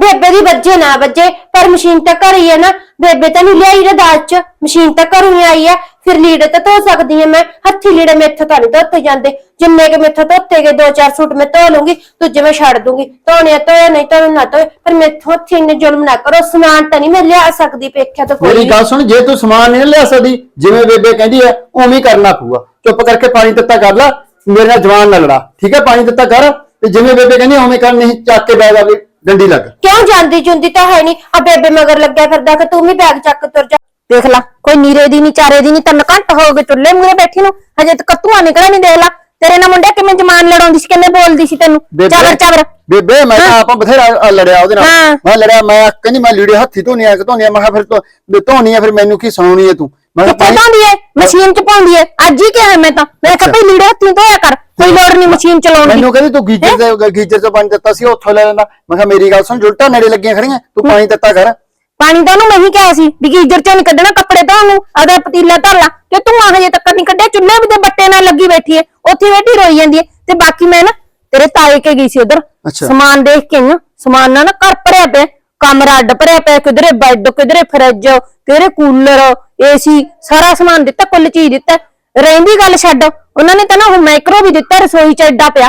ਬੇਬੇ ਦੀ ਵੱਜੇ ਨਾ ਵੱਜੇ ਪਰ ਮਸ਼ੀਨ ਤਾਂ ਘਰ ਹੀ ਹੈ ਨਾ। ਬੇਬੇ ਤਾਂ ਨਹੀਂ ਲਿਆਈ ਨਾ ਦਾਜ ਚ। ਮਸ਼ੀਨ ਤਾਂ ਘਰੋਂ ਹੀ ਆਈ ਹੈ। ਫਿਰ ਲੀੜੇ ਤਾਂ ਧੋ ਸਕਦੀ ਹਾਂ ਮੈਂ। ਹੱਥੀ ਲੀੜੇ ਮੈਥੋਂ ਤਾਂ ਨਹੀਂ ਧੋਤੇ ਜਾਂਦੇ। ਜਿੰਨੇ ਕਿ ਮੈਥੋਂ ਧੋਤੇ ਗਏ ਦੋ ਚਾਰ ਸੂਟ ਮੈਂ ਧੋ ਲੂੰਗੀ ਦੂਜੇ ਮੈਂ ਛੱਡ ਦੂੰਗੀ। ਧੋਣੇ ਆ ਧੋਏ ਨਹੀਂ ਧੋਣੇ ਨਾ ਧੋਏ ਪਰ ਮੈਥੋਂ ਹੱਥੀ ਇੰਨੇ ਜ਼ੁਲਮ ਨਾ ਕਰੋ। ਸਮਾਨ ਤਾਂ ਨਹੀਂ ਮੈਂ ਲਿਆ ਸਕਦੀ ਪੇਖਿਆ ਤਾਂ ਕੋਈ ਮੇਰੀ। ਗੱਲ ਸੁਣ ਜੇ ਤੂੰ ਸਮਾਨ ਨਹੀਂ ਲਿਆ ਸਕਦੀ ਜਿਵੇਂ ਬੇਬੇ ਕਹਿੰਦੀ ਹੈ ਉਵੇਂ ਹੀ ਕਰਨਾ ਪਊਗਾ। ਚੁੱਪ ਕਰਕੇ ਪਾਣੀ ਦਿੱਤਾ ਕਰ ਲੈ। ਮੇਰੇ ਨਾਲ ਜਵਾਨ ਨਾ ਲੜਾ। ਠੀਕ ਹੈ? ਪਾਣੀ ਦਿੱਤਾ ਕਰ। ਤੇ ਜਿਵੇਂ ਬੇਬੇ ਕਹਿੰਦੀ ਉਵੇਂ ਕਰ ਨਹੀਂ ਚੱਕ ਕੇ ਬੈ ਜਾ ਵੀ। ਡੰਡੀ ਲੱਗ। ਕਿਉਂ ਜਾਂਦੀ ਜੁੰਦੀ ਤਾਂ ਹੈ ਨਹੀਂ? ਆ ਬੇਬੇ ਮਗਰ ਲੱਗਿਆ ਫਿਰਦਾ ਕਿ ਤੂੰ ਵੀ ਬੈਗ ਚੱਕ ਤੁਰ ਜਾ। ਦੇਖ ਲਾ ਕੋਈ ਨੀਰੇ ਦੀ ਨਹੀਂ ਚਾਰੇ ਦੀ ਨਹੀਂ ਤਿੰਨ ਘੰਟ ਹੋ ਗਏ ਚੁੱਲ੍ਹੇ ਮੂਰੇ ਬੈਠੀ ਨੂੰ। ਹਜੇ ਤੱਕ ਧੂਆਂ ਨਿਕਲਿਆ ਨਹੀਂ ਦੇਖ ਲਾ। ਤੇਰੇ ਨਾਲ ਮੁੰਡਾ ਕਿਵੇਂ ਜਮਾਨ ਲੜਾਉਂਦੀ ਸੀ ਕਿਵੇਂ ਬੋਲਦੀ ਸੀ ਤੈਨੂੰ? ਚਾਵਰ ਚਾਵਰ। ਬੇਬੇ ਮੈਂ ਤਾਂ ਆਪਾਂ ਬਥੇਰਾ ਅ, ਲੜਿਆ ਉਹਦੇ ਨਾਲ। ਹਾਂ। ਮੈਂ ਲੜਿਆ ਮੈਂ ਕਹਿੰਦੀ ਮੈਂ ਲੀੜੇ ਹੱਥੀ ਧੋਣੀ ਆ ਕਿ ਧੋਣੀ ਆ। ਮੈਂ ਕਿਹਾ ਫਿਰ ਧੋ- ਵੀ ਧੋਣੀ ਆ ਫਿਰ ਮੈਨੂੰ ਕੀ ਸੁਣਾਉਣੀ ਹੈ ਤੂੰ? ਮੈਂ ਕਿਹਾ ਕਿੱਥੇ ਪਾਣੀ ਪਾਉਂਦੀ ਏ ਮਸ਼ੀਨ ਚ ਪਾਉਂਦੀ ਏ ਅੱਜ ਹੀ ਕਿਹਾ ਮੈਂ ਤਾਂ। ਮੈਂ ਕਿਹਾ ਭਈ ਲੀੜੇ ਹੱਥੀਂ ਧੋਇਆ ਕਰ। ਕੋਈ ਲੋੜ ਨਹੀਂ ਮਸ਼ੀਨ ਚਲਾਉਣ ਦੀ। ਮੈਨੂੰ ਕਹਿੰਦੀ ਤੂੰ ਗੀਜਰ ਦੇ ਗੀਜਰ ਤੋਂ ਪਾਣੀ ਦਿੱਤਾ ਸੀ ਉੱਥੋਂ ਲੈ ਲੈਂਦਾ। ਮੈਂ ਕਿਹਾ ਮੇਰੀ ਗੱਲ ਸੁਣ ਜੁਲਟਾ ਨੇੜੇ ਲੱਗੀਆਂ ਖੜੀਆਂ ਤੂੰ ਪਾਣੀ ਦਿੱਤਾ ਕਰ। ਪਾਣੀ ਤਾਂ ਉਹਨੂੰ ਮੈਂ ਹੀ ਕਿਹਾ ਸੀ ਵੀ ਗੀਜਰ ਚੋਂ ਨਹੀਂ ਕੱਢਣਾ ਕੱਪੜੇ ਧੋਣ ਨੂੰ ਆਦਾ ਪਤੀਲਾ ਧਰ ਲਾ। ਤੇ ਤੂੰ ਆ ਹਜੇ ਤੱਕ ਨਹੀਂ ਕੱਢਿਆ ਚੁੱਲ੍ਹੇ ਵੀ ਤੇ ਬੱਟੇ ਨਾਲ ਲੱਗੀ ਬੈਠੀ ਐ ਉੱਥੇ ਬੈਠੀ ਰੋਈ ਜਾਂਦੀ ਐ ਤੇ ਬਾਕੀ ਮੈਂ ਨਾ ਤੇਰੇ ਤਾਏ ਕੇ ਗਈ ਸੀ ਉਧਰ। ਸਮਾਨ ਦੇਖ ਕੇ ਆਂ। ਸਮਾਨ ਨਾਲ ਨਾ ਘਰ ਭਰਿਆ ਪਿਆ ਕਮਰਾ ਅੱਡ ਭਰਿਆ ਪਿਆ ਕਿਧਰੇ ਬੈੱਡ ਕਿਧਰੇ ਫਰਿੱਜ ਕਿਧਰੇ ਕੂਲਰ ਏਸੀ ਸਾਰਾ ਸਮਾਨ ਦਿੱਤਾ ਕੁੱਲ ਚੀਜ਼ ਦਿੱਤਾ। ਰਹਿੰਦੀ ਗੱਲ ਛੱਡ। ਉਹਨਾਂ ਨੇ ਤਾਂ ਨਾ ਉਹ ਮਾਈਕਰੋ ਵੀ ਦਿੱਤਾ ਰਸੋਈ ਚ ਐਡਾ ਪਿਆ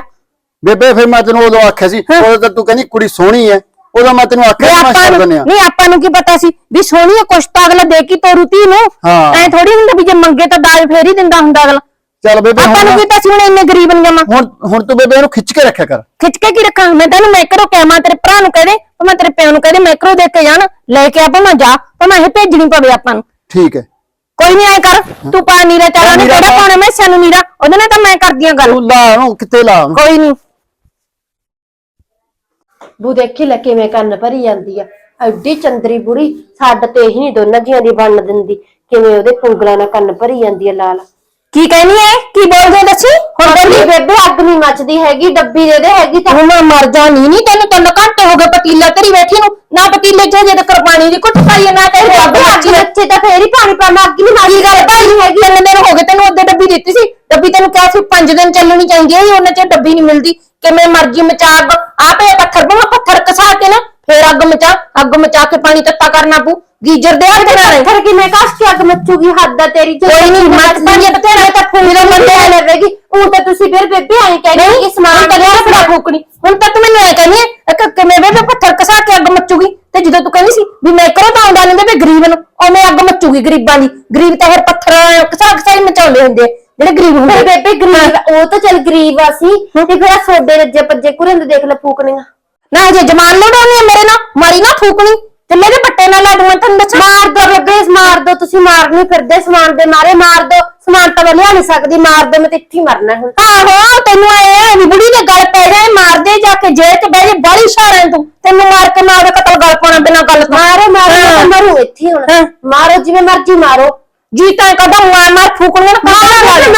ਬੇਬੇ ਫਿਰ ਮੈਂ ਤੈਨੂੰ ਉਦੋਂ ਆਖਿਆ ਸੀ ਉਦੋਂ ਤਾਂ ਤੂੰ ਕਹਿੰਦੀ ਕੁੜੀ ਸੋਹਣੀ ਐ ਉਦੋਂ ਮੈਂ ਤੈਨੂੰ ਵੀ ਆਖਿਆ ਸੀ ਮੈਂ ਆਪਾਂ ਛੱਡ ਨੂੰ ਦਿੰਦੇ ਆ ਨਹੀਂ ਆਪਾਂ ਨੂੰ ਕੀ ਪਤਾ ਸੀ ਵੀ ਸੋਹਣੀ ਆ ਕੁਛ ਤਾਂ ਅਗਲਾ ਦੇ ਕੀ ਤੋਰੂ ਧੀ ਨੂੰ ਹਾਂ। ਐ ਥੋੜੀ ਹੁੰਦਾ ਵੀ ਜੇ ਮੰਗੇ ਤਾਂ ਦਾਜ ਫੇਰ ਹੀ ਦਿੰਦਾ ਹੁੰਦਾ ਅਗਲਾ ਚੱਲ ਬੇਬੇ ਆਪਾਂ ਨੂੰ ਹੁਣ ਕੀ ਪਤਾ ਸੀ ਹੁਣ ਇੰਨੇ ਗਰੀਬ ਨਹੀਂ ਜਮਾ ਹੁਣ ਹੁਣ ਤੂੰ ਬੇਬੇ ਇਹਨੂੰ ਖਿੱਚ ਕੇ ਰੱਖਿਆ ਕਰ ਖਿੱਚ ਕੇ ਕੀ ਰੱਖਾਂ ਮੈਂ ਤੈਨੂੰ ਮੈਕਰੋ ਕਹਿ ਮੈਂ ਤੇਰੇ ਭਰਾ ਨੂੰ ਕਹਦੇ ਮੈਂ ਤੇਰੇ ਪਿਓ ਨੂੰ ਕਹਦੇ ਮੈਕਰੋ ਦੇ ਕੇ ਜਾਣ ਲੈ ਕੇ ਆਪਾਂ ਮੈਂ ਜਾ ਭਾਵੇਂ ਇਹ ਭੇਜਣੀ ਪਵੇ ਆਪਾਂ ਨੂੰ। ਠੀਕ ਹੈ ਕੋਈ ਨਹੀਂ ਆਏ ਕਰ ਤੂੰ ਪਾ ਨੀਰਾ ਚਾਰਾ ਨੇ ਨੀਰਾ ਕਿਹੜਾ। ਪਾਉਣਾ ਮੈਂ ਸਾਨੂੰ ਨੀਰਾ ਉਹਦੇ ਨਾਲ ਤਾਂ ਮੈਂ ਕਰਦੀਆਂ ਗੱਲ। ਤੂੰ ਲਾ ਉਹਨੂੰ ਕਿੱਥੇ ਲਾ ਉਹਨੂੰ? ਕੋਈ ਨਹੀਂ ਬੂ ਦੇਖੀ ਲੈ ਕਿਵੇਂ ਕੰਨ ਭਰੀ ਜਾਂਦੀ ਆ। ਐਡੀ ਚੰਦਰੀ ਬੁੜੀ ਛੱਡ ਤੇ ਹੀ ਨਹੀਂ ਦੋਨਾਂ ਜੀਆਂ ਦੀ ਬਣ ਦਿੰਦੀ। ਕਿਵੇਂ ਉਹਦੇ ਕੁੰਗਲਾਂ ਨਾਲ ਕੰਨ ਭਰੀ ਜਾਂਦੀ ਆ ਲਾਲ। ਕੀ ਕਹਿਨੀ ਐ? ਕੀ ਬੋਲਦੇ ਦੱਸੀ? ਹੁਣ ਬੋਲੀ ਬੇਬੇ ਅੱਗ ਨਹੀਂ ਮੱਚਦੀ ਹੈਗੀ ਡੱਬੀ ਦੇ ਦੇ ਹੈਗੀ ਤਾਂ। ਹੁਣ ਮਰ ਜਾਣੀ ਨਹੀਂ ਤੈਨੂੰ ਤਿੰਨ ਘੰਟੇ ਹੋ ਗਏ ਪਤੀਲਾ ਤੇਰੀ ਬੈਠੀ ਨੂੰ। ਨਾ ਪਤੀਲੇ 'ਚ ਜੇ ਤੱਕ ਪਾਣੀ ਦੀ ਘੁੱਟ ਪਾਈ ਨਾ ਰੱਬ ਬੇਬੇ ਅੱਗ ਮੱਚੇ ਤਾਂ ਫੇਰ ਹੀ ਪਾਣੀ ਪਾਣਾ ਅੱਗ ਨਹੀਂ ਮੱਚਦੀ ਗੱਲ ਭਾਈ? ਹੈਗੀ। ਤਿੰਨ ਦਿਨ ਹੋ ਗਏ ਤੈਨੂੰ ਉਹਦੇ ਡੱਬੀ ਦਿੱਤੀ ਸੀ। ਡੱਬੀ ਤੈਨੂੰ ਕਿਹਾ ਸੀ 5 ਦਿਨ ਚੱਲਣੀ ਚਾਹੀਦੀ ਹੈ ਉਹਨਾਂ ਚ ਡੱਬੀ ਨਹੀਂ ਮਿਲਦੀ। ਕਿਵੇਂ ਮਰਜ਼ੀ ਮਚਾ ਅੱਗ। ਆਪੇ ਪੱਥਰ ਬਣਾ ਪੱਥਰ ਕਸਾ ਕੇ ਨਾ ਫੇਰ ਅੱਗ ਮਚਾ। ਅੱਗ ਮਚਾ ਕੇ ਪਾਣੀ ਤੱਤਾ ਕਰਨਾ ਪੂ ਗੀਜਰ ਦੇ ਹੱਥ ਨਾਲ। ਫਿਰ ਕਿਵੇਂ ਕਾਸ ਕੀ ਅੱਗ ਮੱਚੂਗੀ? ਹੱਦ ਆ ਤੇਰੀ ਜੋ ਕੋਈ ਨੀ, ਮੱਚਦੀ ਆ ਬਥੇਰਾ ਤਾਂ ਫੂਕ ਜਦੋਂ ਬੰਦੇ ਬੰਦੇ ਲਵੇਗੀ ਉਹ ਤਾਂ ਤੁਸੀਂ ਫਿਰ ਬੇਬੇ ਆਏ ਕਹਿੰਦੇ ਕਿ ਸਮਾਨ ਤਾਂ ਕਰਿਆ ਫੜਾ ਫੂਕਣੀ। ਹੁਣ ਤਾਂ ਤੂੰ ਮੈਨੂੰ ਐ ਕਹਿੰਦੀ ਐ ਕਿ ਕਿਵੇਂ ਬੇਬੇ ਪੱਥਰ ਕਸਾ ਕੇ ਅੱਗ ਮੱਚੂਗੀ? ਤੇ ਜਦੋਂ ਤੂੰ ਕਹਿੰਦੀ ਸੀ ਵੀ ਮੈਂ ਕਰੋ ਤਾਂ ਆਉਂਦਾ ਨਹੀਂ ਤੇ ਗਰੀਬ ਨੂੰ ਉਵੇਂ ਅੱਗ ਮੱਚੂਗੀ ਗਰੀਬਾਂ ਦੀ। ਗਰੀਬ ਤਾਂ ਫਿਰ ਪੱਥਰ ਕਸਾ ਕਸਾ ਹੀ ਮਚਾਉਂਦੇ ਹੁੰਦੇ ਆ, ਜਿਹੜੇ ਗਰੀਬ ਹੁੰਦੇ ਆ। ਬੇਬੇ ਗਰੀਬ ਉਹ ਤਾਂ ਚੱਲ ਗਰੀਬ ਆ ਸੀ। ਤੇ ਫਿਰ ਆਹ ਸੋਡੇ ਰੱਜੇ ਪੱਜੇ ਕੁਰੰਦ ਦੇਖ ਲੈ ਫੂਕਣੀਆਂ। ਨਾ ਜੇ ਜਮਾਨ ਲੋੜਾਉਣੀ ਮੇਰੇ ਨਾਲ ਮਾਰੀ ਨਾ ਫੂਕਣੀ। ਤੇ ਮੇਰੇ ਪੱਟੇ ਨਾਲ ਲਾ ਦੂੰ ਮੈਂ ਤੈਨੂੰ ਦੱਸਾਂ। ਮਾਰ ਦੋ ਬੇਬੇ ਮਾਰ ਦੋ ਤੁਸੀਂ ਮਾਰ ਨਹੀਂ ਫਿਰਦੇ ਸਮਾਨ ਦੇ ਮਾਰੇ ਮਾਰ ਦੋ। ਸਮਾਨ ਤਾਂ ਮੈਂ ਲਿਆ ਨਹੀਂ ਸਕਦੀ ਮਾਰ ਦੋ ਮੈਂ ਤੇ ਇੱਥੇ ਹੀ ਮਰਨਾ ਹੁਣ। ਆਹੋ ਤੈਨੂੰ ਆਏ ਵੀ ਬੁੜੀ ਦੇ ਗਲ ਪੈ ਜਾਏ ਮਾਰ ਦੇ ਜਾ ਕੇ ਜੇਲ੍ਹ ਚ ਬਹਿ ਜੇ ਬਾਲੀ ਸਾਰਾਂ ਤੂੰ। ਤੈਨੂੰ ਮਾਰ ਕੇ ਮੈਂ ਉਹਦੇ ਕਤਲ ਗਲ ਪਾਉਣਾ ਬਿਨਾਂ ਗੱਲ ਤੋਂ। ਮਾਰੋ ਮਾਰੋ ਮਰੂ ਇੱਥੇ ਹੁਣ। ਮਾਰੋ ਜਿਵੇਂ ਮਰਜ਼ੀ ਮਾਰੋ। ਜੀ ਤਾਂ ਕਦੋਂ ਮਾਰ ਮਾਰ ਫੂਕਣੀਆਂ ਨਾ ਮਾਰ।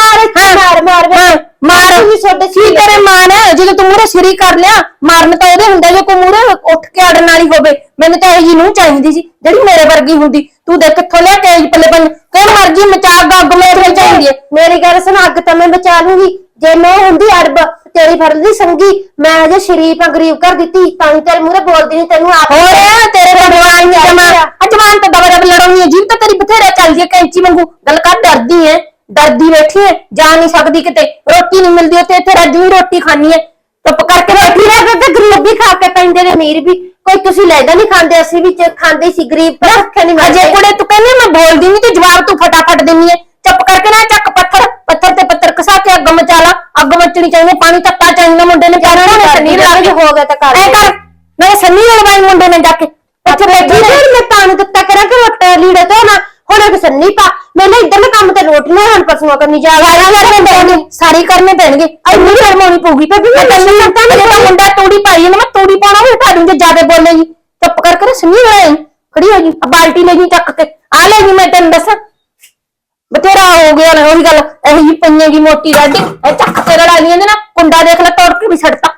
ਮਾਰ ਮਾਰ ਮਾਰ। ਮਾਰ ਵੀ ਛੋਟੇ ਕੀ ਤੇਰੇ ਮਾਂ ਨੇ ਜਦੋਂ ਤੂੰ ਮੂਰੇ ਸਿਰੀ ਕਰ ਲਿਆ ਮਾਰਨ ਤਾਂ ਉਹਦੇ ਹੁੰਦਾ ਜੇ ਕੋਈ ਮੂਰੇ ਉੱਠ ਕੇ ਅੜਨ ਵਾਲੀ ਹੋਵੇ। ਮੈਨੂੰ ਤਾਂ ਇਹ ਜੀ ਨੂੰ ਚਾਹੀਦੀ ਸੀ ਜਿਹੜੀ ਮੇਰੇ ਵਰਗੀ ਹੁੰਦੀ। ਤੂੰ ਦੇਖ ਕਿੱਥੋਂ ਲਿਆ ਕੇ ਆਈ ਪੱਲੇ ਪੰਨ ਕਿ ਮਰਜ਼ੀ ਮਚਾ ਅੱਗ ਮੇਰੇ ਚਾਹੀਦੀ ਹੈ। ਮੇਰੀ ਗੱਲ ਸੁਣ ਅੱਗ ਤਾਂ ਮੈਂ ਬਚਾ ਲੂੰਗੀ। ਜੇ ਮੈਂ ਹੁੰਦੀ ਅਰਬ ਤੇਰੀ ਫਰਦੀ ਸੰਗੀ ਮੈਂ ਅਜੇ ਸ਼ਰੀਫ ਗਰੀਬ ਕਰ ਦਿੱਤੀ ਤਾਂ ਹੀ ਤੇਰੇ ਮੂਰੇ ਬੋਲਦੀ ਨਹੀਂ ਤੈਨੂੰ ਆਪ ਹੋਰ ਤੇਰੇ ਕੋਲ ਜਵਾਨ ਨਹੀਂ ਜਮਾ ਅਜਵਾਨ ਤਾਂ ਦਬਾ ਦਬ ਲੜਾਉਣੀ ਹੈ ਜੀਵ ਤਾਂ ਤੇਰੀ ਬਥੇਰਾ ਚੱਲਦੀ ਹੈ ਕੈਂਚੀ ਵਾਂਗੂ। ਗੱਲ ਕਰ ਡਰਦੀ ਹੈ। ਡਰਦੀ ਬੈਠੀ ਹੈ ਜਾ ਨਹੀਂ ਸਕਦੀ ਕਿਤੇ। ਰੋਟੀ ਨਹੀਂ ਮਿਲਦੀ ਉੱਥੇ ਇੱਥੇ ਰੱਜ ਵੀ ਰੋਟੀ ਖਾਣੀ ਹੈ। ਚੁੱਪ ਕਰਕੇ ਬੈਠੀ ਰਹਿ ਬੇਬੇ ਗਰੀਬ ਵੀ ਖਾ ਕੇ ਪੈਂਦੇ ਨੇ ਅਮੀਰ ਵੀ। ਕੋਈ ਤੁਸੀਂ ਲੈਦਾ ਨਹੀਂ ਖਾਂਦੇ ਅਸੀਂ ਵੀ ਚ- ਖਾਂਦੇ ਸੀ ਗਰੀਬ ਪਰ ਰੱਖੇ ਨਹੀਂ ਅਜੇ ਕੁੜੇ ਤੂੰ ਕਹਿੰਦੀ ਮੈਂ ਬੋਲਦੀ ਨਹੀਂ ਤੇ ਜਵਾਬ ਤੂੰ ਫਟਾਫਟ ਦਿੰਨੀ ਹੈ। ਚੁੱਪ ਕਰਕੇ ਨਾ ਚੱਕ ਪੱਥਰ ਪੱਥਰ ਤੇ ਪੱਥਰ ਕਸਾ ਕੇ ਅੱਗ ਮਚਾ ਲਾ। ਅੱਗ ਮਚਣੀ ਚਾਹੀਦੀ ਪਾਣੀ ਤੱਤਾ ਚਾਹੀਦਾ ਮੁੰਡੇ ਨੇ। ਜਾਣਾ ਨਹੀਂ ਨਹੀਂ ਸੰਨੀ ਲਾ ਕੇ ਹੋ ਗਿਆ ਤਾਂ ਕਰ ਐ ਕਰ ਮੈਂ ਸੰਨੀ ਲੜਵਾਈ ਮੁੰਡੇ ਨੇ ਜਾ ਕੇ। ਉੱਥੇ ਬੈਠੀ ਰਹਿ। ਮੈਂ ਪਾਣੀ ਦਿੱਤਾ ਕਰਾਂ ਕਿ ਰੋਟ ਲੀੜੇ ਤੋਂ ਨਾ ਹੁਣ ਇੱਕ ਸੰਨੀ ਪਾ ਮੈਨੂੰ ਇੱਧਰ ਦੇ ਕੰਮ ਤੇ ਰੋਟੀਆਂ ਹਨ ਪਰਸੋਂ ਕਰਨੀ ਜਾ ਸਾਰੀ ਕਰਨੇ ਪੈਣਗੇ ਸਾਰੀ ਕਰਨੇ ਪੈਣਗੇ। ਇੰਨੀ ਕਰਮਾਉਣੀ ਪਊਗੀ। ਤੇ ਵੀ ਮੈਂ ਤੈਨੂੰ ਤਾਂ ਮੇਰਾ ਮੁੰਡਾ ਤੂੜੀ ਪਾਈ ਨਾ ਮੈਂ ਤੂੜੀ ਪਾਉਣਾ ਵੀ ਉਠਾ ਦੂੰਗੇ ਜਿਆਦੇ ਬੋਲੇਗੀ ਚੁੱਪ ਕਰਕੇ ਨਾ ਸੰਨੀ ਲੜਾਈ ਖੜੀ ਹੋ ਜੀ। ਆ ਬਾਲਟੀ ਲੈ ਜੀ ਚੱਕ ਕੇ। ਆ ਲੈ ਜੀ ਮੈਂ ਤੈਨੂੰ ਦੱਸਾਂ। ਬਥੇਰਾ ਹੋ ਗਿਆ ਨਾ ਉਹੀ ਗੱਲ। ਇਹ ਜੀ ਪਈਆਂ ਜੀ ਮੋਟੀ ਰਾਡੀ। ਇਹ ਚੱਕ ਕੇ ਲਈ ਇਹਦੇ ਨਾ ਕੁੰਡਾ ਦੇਖ ਲੈ ਤੋੜ ਕੇ ਵੀ ਛੱਡਤਾ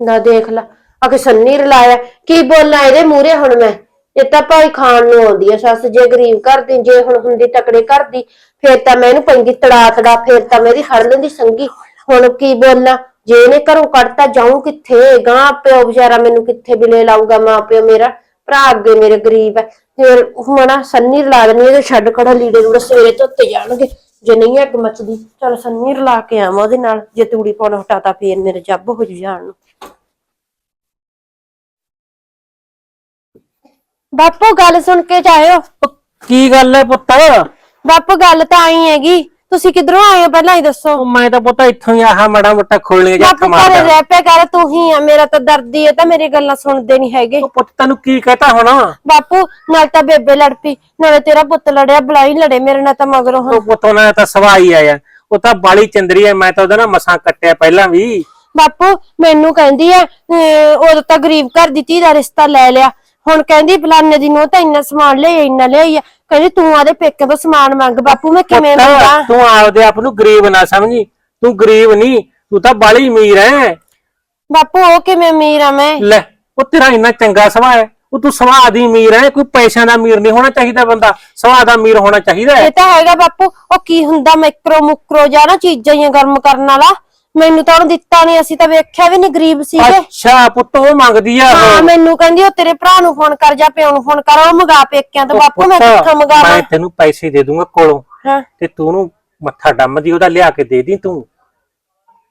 ਨਾ ਦੇਖ ਲੈ। ਅਕੇ ਸੰਨੀ ਰਲਾਇਆ। ਕੀ ਬੋਲਾਂ ਇਹਦੇ ਮੂਹਰੇ ਹੁਣ ਮੈਂ? ਇਹ ਤਾਂ ਭਾਈ ਖਾਣ ਨੂੰ ਆਉਂਦੀ ਐ ਸੱਸ, ਜੇ ਗਰੀਬ ਕਰਦੀ ਜੇ ਹੁਣ ਹੁੰਦੀ ਤਕੜੇ ਘਰ ਦੀ, ਫੇਰ ਤਾਂ ਮੈਂ ਇਹਨੂੰ ਪੈਂਦੀ ਤੜਾ ਤੜਾ, ਫੇਰ ਤਾਂ ਮੇਰੀ ਫੜ ਲੈਂਦੀ ਸੰਗੀ। ਹੁਣ ਕੀ ਬੋਲਾਂ? ਜੇ ਇਹਨੇ ਘਰੋਂ ਕੱਢਤਾ, ਜਾਊਂ ਕਿੱਥੇ? ਗਾਂ ਪਿਓ ਵਿਚਾਰਾ ਮੈਨੂੰ ਕਿੱਥੇ ਬਿਲੇ ਲਾਊਗਾ ਮਾਂ ਪਿਓ ਮੇਰਾ? ਭਰਾ ਅੱਗੇ ਮੇਰੇ ਗਰੀਬ ਹੈ। ਫਿਰ ਮਣਾ ਸੰਨੀ ਰਲਾ ਦੇਣੀ ਇਹਦੇ ਛੱਡ ਖੜਾ ਲੀੜੇ ਨੂੰ ਸਵੇਰੇ ਧੋਤੇ ਜਾਣਗੇ। ਜੇ ਨਹੀਂ ਅੱਗ ਮੱਚਦੀ, ਚਲ ਸੰਨੀ ਰਲਾ ਕੇ ਆਵਾਂ ਉਹਦੇ ਨਾਲ, ਜੇ ਤੂੜੀ ਪਾਉਣਾ ਹਟਾਤਾ, ਫੇਰ ਮੇਰੇ ਜੱਬ ਹੋ ਜੂ ਜਾਣ ਨੂੰ। ਬਾਪੂ ਗੱਲ ਸੁਣ ਕੇ ਜਾਇਓ। ਕੀ ਗੱਲ ਹੈ ਪੁੱਤ? ਬਾਪੂ ਗੱਲ ਤਾਂ ਆਈ ਹੈਗੀ। ਤੁਸੀਂ ਕਿਧਰੋਂ ਆਏ ਹੋ? ਪਹਿਲਾਂ ਹੀ ਦੱਸੋ। ਉਹ ਮੈਂ ਤਾਂ ਪੁੱਤ ਇੱਥੋਂ ਹੀ ਆਹ ਮੜਾ ਮੋਟਾ ਖੋਲਣੇ ਜਾ ਬਾਪੂ ਘਰੇ ਰਹਿ ਪਿਆ ਕਰ ਤੂੰ ਹੀ ਆ। ਮੇਰਾ ਤਾਂ ਦਰਦੀ ਹੈ ਤਾਂ ਮੇਰੀ ਗੱਲਾਂ ਸੁਣਦੇ ਨਹੀਂ ਹੈਗੇ। ਉਹ ਪੁੱਤ ਤੈਨੂੰ ਕੀ ਕਹਤਾ ਹੁਣ? ਉਹ ਬਾਪੂ ਨਾਲ ਤਾਂ ਬੇਬੇ ਲੜ ਪਈ। ਨਾਲੇ ਤੇਰਾ ਪੁੱਤ ਲੜਿਆ ਬਲਾਈ ਲੜੇ ਮੇਰੇ ਨਾਲ ਤਾਂ ਮਗਰੋਂ ਹੁਣ। ਪੁੱਤ ਉਹਨਾਂ ਤਾਂ ਸਵਾਈ ਆਇਆ ਉਹ ਤਾਂ ਬਾਲੀ ਚੰਦਰੀ ਐ ਮੈਂ ਤਾਂ ਉਹਦਾ ਨਾ ਮਸਾਂ ਕੱਟਿਆ ਪਹਿਲਾਂ ਵੀ। ਬਾਪੂ ਮੈਨੂੰ ਕਹਿੰਦੀ ਆ ਉਦੋਂ ਤਾਂ ਗਰੀਬ ਘਰ ਦੀ ਧੀ ਦਾ ਰਿਸ਼ਤਾ ਲੈ ਲਿਆ। ਹੁਣ ਕਹਿੰਦੀ ਫਲਾਨੇ ਦੀ ਨੂੰ ਤਾਂ ਇੰਨਾ ਸਮਾਨ ਲਿਆ ਇੰਨਾ ਲਿਆਈ ਆ। ਕਹਿੰਦੀ ਤੂੰ ਆਦੇ ਪੇਕੇ ਤੋਂ ਸਮਾਨ ਮੰਗ ਬਾਪੂ ਮੈਂ ਕਿਵੇਂ ਪੁੱਤ, ਮੰਗਾ? ਤੂੰ ਆਪਦੇ ਆਪ ਨੂੰ ਗਰੀਬ ਨਾ ਸਮਝੀ। ਤੂੰ ਗਰੀਬ ਨਹੀਂ ਤੂੰ ਤਾਂ ਬਾਲੀ ਅਮੀਰ ਐ। ਬਾਪੂ ਉਹ ਕਿਵੇਂ ਅਮੀਰ ਆ ਮੈਂ? ਲੈ ਉਹ ਤੇਰਾ ਇੰਨਾ ਚੰਗਾ ਸੁਭਾਅ ਹੈ ਉਹ ਤੂੰ ਸੁਭਾਅ ਦੀ ਅਮੀਰ ਹੈ ਕੋਈ ਪੈਸਿਆਂ ਦਾ ਅਮੀਰ ਨਹੀਂ ਹੋਣਾ ਚਾਹੀਦਾ ਬੰਦਾ। ਸੁਭਾਅ ਦਾ ਅਮੀਰ ਹੋਣਾ ਚਾਹੀਦਾ ਹੈ ਇਹ ਤਾਂ ਹੈਗਾ ਬਾਪੂ ਉਹ ਕੀ ਹੁੰਦਾ ਮੈਕਰੋ ਮੁਕਰੋ ਜਾਂ ਨਾ ਚੀਜ਼ਾਂ ਹੀ ਗਰਮ ਕਰਨ ਵਾਲਾ? ਮੈਨੂੰ ਤਾਂ ਉਹਨੇ ਦਿੱਤਾ ਨਹੀਂ ਅਸੀਂ ਤਾਂ ਵੇਖਿਆ ਵੀ ਨਹੀਂ ਗਰੀਬ ਸੀਗੇ। ਅੱਛਾ ਪੁੱਤ ਉਹ ਮੰਗਦੀ ਆ ਹਾਂ। ਮੈਨੂੰ ਕਹਿੰਦੀ ਉਹ ਤੇਰੇ ਭਰਾ ਨੂੰ ਫੋਨ ਕਰ ਜਾਂ ਪਿਓ ਨੂੰ ਫੋਨ ਕਰ ਉਹ ਮੰਗਾ ਪੇਕਿਆਂ ਤੋਂ ਉਹ ਬਾਪੂ ਮੈਂ ਪੁੱਤ, ਕਿੱਥੋਂ ਮੰਗਾਵਾਂ? ਮੈਂ ਤੈਨੂੰ ਪੈਸੇ ਦੇ ਦੂੰਗਾ ਕੋਲੋਂ ਹਾਂ। ਤੇ ਤੂੰ ਉਹਨੂੰ ਮੱਥਾ ਡੰਮਦੀ ਉਹਦਾ ਲਿਆ ਕੇ ਦੇ ਦੀ ਤੂੰ।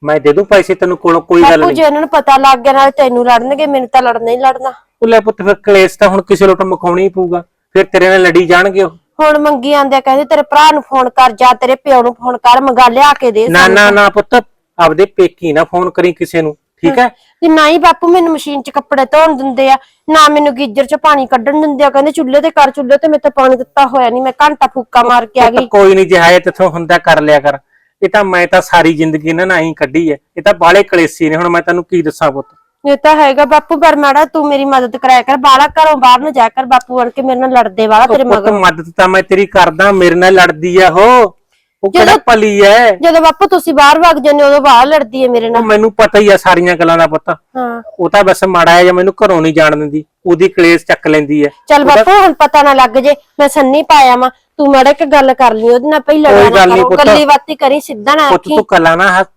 ਮੈਂ ਦੇ ਦੂੰ ਪੈਸੇ ਤੈਨੂੰ ਕੋਲੋਂ ਕੋਈ ਗੱਲ ਬਾਪੂ ਨਹੀਂ ਜੇ ਉਹਨਾਂ ਨੂੰ ਪਤਾ ਲੱਗ ਗਿਆ ਨਾਲ ਤੈਨੂੰ ਲੜਨਗੇ ਮੈਨੂੰ ਤਾਂ ਲੜਨਾ ਹੀ ਲੜਨਾ। ਉਹ ਲੈ ਪੁੱਤ ਫਿਰ ਕਲੇਸ਼ ਤਾਂ ਹੁਣ ਕਿਸੇ ਲੋਟ ਮਖਾਉਣੀ ਹੀ ਪਊਗਾ ਫਿਰ ਤੇਰੇ ਨਾਲ ਲੜੀ ਜਾਣਗੇ ਉਹ। ਹੁਣ ਮੰਗੀ ਆਂਦੇ ਕਹਿੰਦੇ ਤੇਰੇ ਭਰਾ ਨੂੰ ਫੋਨ ਕਰ ਜਾਂ ਤੇਰੇ ਪਿਓ ਨੂੰ ਫੋਨ ਕਰ ਮੰਗਾ ਲਿਆ ਕੇ ਦੇ ਨਾ ਨਾ ਨਾ ਪੁੱਤ ਆਪਦੇ ਪੇਕੀ ਨਾ ਫੋਨ ਕਰੀ ਕਿਸੇ ਨੂੰ ਠੀਕ ਹੈ? ਤੇ ਨਾ ਹੀ ਬਾਪੂ ਮੈਨੂੰ ਮਸ਼ੀਨ 'ਚ ਕੱਪੜੇ ਧੋਣ ਦਿੰਦੇ ਆ ਨਾ ਮੈਨੂੰ ਗੀਜਰ 'ਚ ਪਾਣੀ ਕੱਢਣ ਦਿੰਦੇ ਆ ਕਹਿੰਦੇ ਚੁੱਲ੍ਹੇ ਤੇ ਕਰ ਚੁੱਲ੍ਹੇ ਤੇ ਮੇਰੇ ਤੇ ਪਾਣੀ ਦਿੱਤਾ ਹੋਇਆ ਨਹੀਂ ਮੈਂ ਘੰਟਾ ਫੂਕਾ ਮਾਰ ਕੇ ਆ ਗਈ। ਕੋਈ ਨਹੀਂ ਜਿਹਾ ਤੇਥੋਂ ਹੁੰਦਾ ਕਰ ਲਿਆ ਕਰ। ਇਹ ਤਾਂ ਮੈਂ ਤਾਂ ਸਾਰੀ ਜ਼ਿੰਦਗੀ ਇਹਨਾਂ ਨਾਲ ਹੀ ਕੱਢੀ ਹੈ। ਇਹ ਤਾਂ ਬਾਲੇ ਕਲੇਸੀ ਨੇ ਹੁਣ ਮੈਂ ਤੈਨੂੰ ਕੀ ਦੱਸਾਂ ਪੁੱਤ? ਇਹ ਤਾਂ ਹੈਗਾ ਬਾਪੂ ਪਰ ਮਾੜਾ ਤੂੰ ਮੇਰੀ ਮਦਦ ਕਰਾਇਆ ਕਰ ਬਾਹਲਾ ਘਰੋਂ ਬਾਹਰ ਨੂੰ ਜਾ ਕਰ ਬਾਪੂ ਬਣ ਕੇ ਮੇਰੇ ਨਾਲ ਲੜਦੇ ਵਾਲਾ ਤੇਰੇ ਪੁੱਤ ਮਗਰ। ਮਦਦ ਤਾਂ ਮੈਂ ਤੇਰੀ ਕਰਦਾ ਮੇਰੇ ਨਾਲ ਲੜਦੀ ਆ ਉਹ। ਉਹ ਕਿਹੜਾ ਜਦੋਂ- ਪਲੀ ਐ? ਜਦੋਂ ਬਾਪੂ ਤੁਸੀਂ ਬਾਹਰ ਵਗ ਜਾਂਦੇ ਹੋ, ਉਦੋਂ ਬਾਹਰ ਲੜਦੀ ਹੈ ਮੇਰੇ ਉਹ ਨਾਲ। ਮੈਨੂੰ ਪਤਾ ਹੀ ਆ ਸਾਰੀਆਂ ਗੱਲਾਂ ਦਾ ਪੁੱਤ। ਹਾਂ। ਉਹ ਤਾਂ ਬਸ ਮਾੜਾ ਹੈ ਜਾਂ ਮੈਨੂੰ ਘਰੋਂ ਨਹੀਂ ਜਾਣ ਦਿੰਦੀ। ਉਹਦੀ ਕਲੇਸ਼ ਚੱਕ ਲੈਂਦੀ ਐ। ਚੱਲ ਬਾਪੂ ਹੁਣ ਪਤਾ ਨਾ ਲੱਗ ਜੇ ਮੈਂ ਸੰਨੀ ਪਾਇਆ ਵਾਂ। ਤੂੰ ਮਾੜਾ ਇੱਕ ਗੱਲ ਕਰ ਲਈ ਉਹਦੇ ਨਾਲ ਪਹਿਲਾਂ ਕੋਈ ਗੱਲ ਨੀ ਕਰੋ। ਪੁੱਤ। ਗੱਲੀ ਬਾਤੀ ਕਰੀ ਸਿੱਧਾ ਨਾ ਪੁੱਤ ਆਖੀ। ਤੂੰ ਕੱਲਾ ਨਾ ਹੱਥ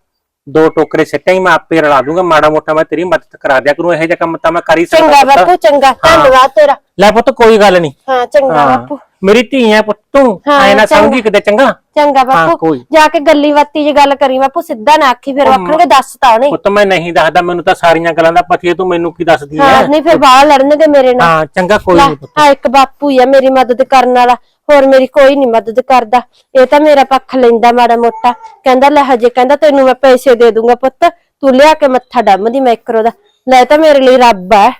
ਦੋ ਟੋਕਰੇ ਸਿੱਟਾਂ ਹੀ ਮੈਂ ਆਪੇ ਰਲਾ ਦੂੰਗਾ। ਮਾੜਾ ਮੋਟਾ ਮੈਂ ਤੇਰੀ ਮਦਦ ਕਰਾ ਦਿਆ ਕਰੂੰ। ਇਹੋ ਜਿਹਾ ਕੰਮ ਤਾਂ ਮੈਂ ਕਰ ਹੀ ਚੰਗਾ ਸਕਦਾ ਬਾਪੂ ਪੁੱਤ। ਚੰਗਾ ਧੰਨਵਾਦ ਤੇਰਾ। ਲੈ ਪੁੱਤ ਕੋਈ ਗੱਲ ਨਹੀਂ ਹਾਂ ਚੰਗਾ ਹਾਂ। ਬਾਪੂ। ਮੇਰੀ ਧੀ ਐ ਪੁੱਤ ਹਾਂ, ਐ ਨਾ ਚੰਗਾ। ਸਮਝੀ ਕਿਤੇ ਚੰਗਾ? ਚੰਗਾ ਹਾਂ, ਬਾਪੂ ਕੋਈ। ਜਾ ਕੇ ਗੱਲੀ ਬਾਤੀ ਜੀ ਗੱਲ ਕਰੀ ਬਾਪੂ ਸਿੱਧਾ ਨਾ ਆਖੀ ਫਿਰ ਆਖਣਗੇ ਦੱਸਤਾ ਉਹਨੇ। ਪੁੱਤ ਮੈਂ ਨਹੀਂ ਦੱਸਦਾ ਮੈਨੂੰ ਤਾਂ ਸਾਰੀਆਂ ਗੱਲਾਂ ਦਾ ਪਤੀ ਹੈ ਤੂੰ ਮੈਨੂੰ ਕੀ ਦੱਸਦੀ ਐ ਹਾਂ? ਨਹੀਂ ਫਿਰ ਬਾਹਰ ਲੜਨਗੇ ਮੇਰੇ ਨਾਲ। ਹਾਂ ਚੰਗਾ ਕੋਈ ਲੈ, ਨਹੀਂ ਪੁੱਤ। ਆ ਇੱਕ ਬਾਪੂ ਹੀ ਆ ਮੇਰੀ ਮਦਦ ਕਰਨ ਵਾਲਾ। ਹੋਰ ਮੇਰੀ ਕੋਈ ਨਹੀਂ ਮਦਦ ਕਰਦਾ। ਇਹ ਤਾਂ ਮੇਰਾ ਪੱਖ ਲੈਂਦਾ ਮਾੜਾ ਮੋਟਾ। ਕਹਿੰਦਾ ਲੈ ਹਜੇ ਕਹਿੰਦਾ ਤੈਨੂੰ ਮੈਂ ਪੈਸੇ ਦੇ ਦੂੰਗਾ ਪੁੱਤ। ਤੂੰ ਲਿਆ ਕੇ ਮੱਥਾ ਡੰਮਦੀ ਮੈਕਰੋ ਦਾ। ਲੈ ਤਾਂ ਮੇਰੇ ਲਈ ਰੱਬ ਆ